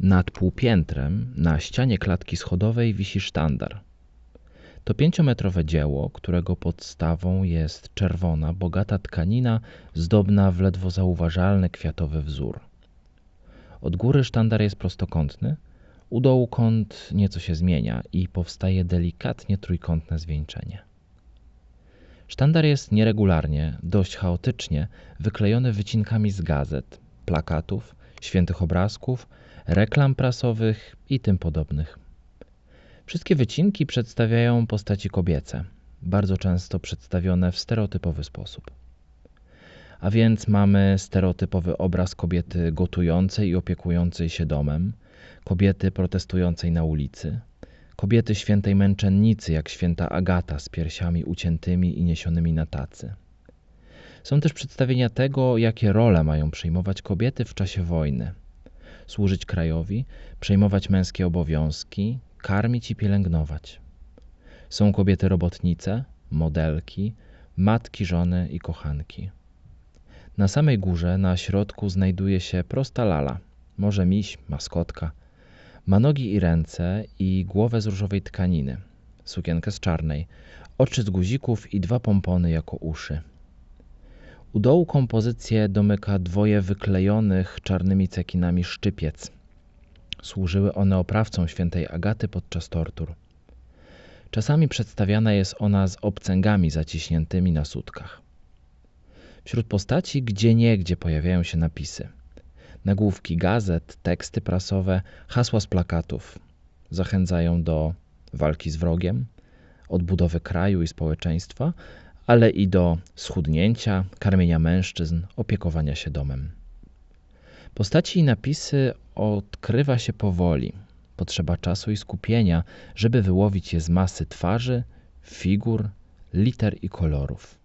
Nad półpiętrem na ścianie klatki schodowej wisi sztandar. To pięciometrowe dzieło, którego podstawą jest czerwona, bogata tkanina zdobna w ledwo zauważalny kwiatowy wzór. Od góry sztandar jest prostokątny, u dołu kąt nieco się zmienia i powstaje delikatnie trójkątne zwieńczenie. Sztandar jest nieregularnie, dość chaotycznie wyklejony wycinkami z gazet, plakatów, świętych obrazków, reklam prasowych i tym podobnych. Wszystkie wycinki przedstawiają postaci kobiece, bardzo często przedstawione w stereotypowy sposób. A więc mamy stereotypowy obraz kobiety gotującej i opiekującej się domem, kobiety protestującej na ulicy, kobiety świętej męczennicy, jak święta Agata z piersiami uciętymi i niesionymi na tacy. Są też przedstawienia tego, jakie role mają przyjmować kobiety w czasie wojny. Służyć krajowi, przejmować męskie obowiązki, karmić i pielęgnować. Są kobiety robotnice, modelki, matki, żony i kochanki. Na samej górze, na środku, znajduje się prosta lala, może miś, maskotka. Ma nogi i ręce i głowę z różowej tkaniny, sukienkę z czarnej, oczy z guzików i dwa pompony jako uszy. U dołu kompozycję domyka dwoje wyklejonych czarnymi cekinami szczypiec. Służyły one oprawcom świętej Agaty podczas tortur. Czasami przedstawiana jest ona z obcęgami zaciśniętymi na sutkach. Wśród postaci gdzieniegdzie pojawiają się napisy. Nagłówki gazet, teksty prasowe, hasła z plakatów zachęcają do walki z wrogiem, odbudowy kraju i społeczeństwa, ale i do schudnięcia, karmienia mężczyzn, opiekowania się domem. Postaci i napisy odkrywa się powoli. Potrzeba czasu i skupienia, żeby wyłowić je z masy twarzy, figur, liter i kolorów.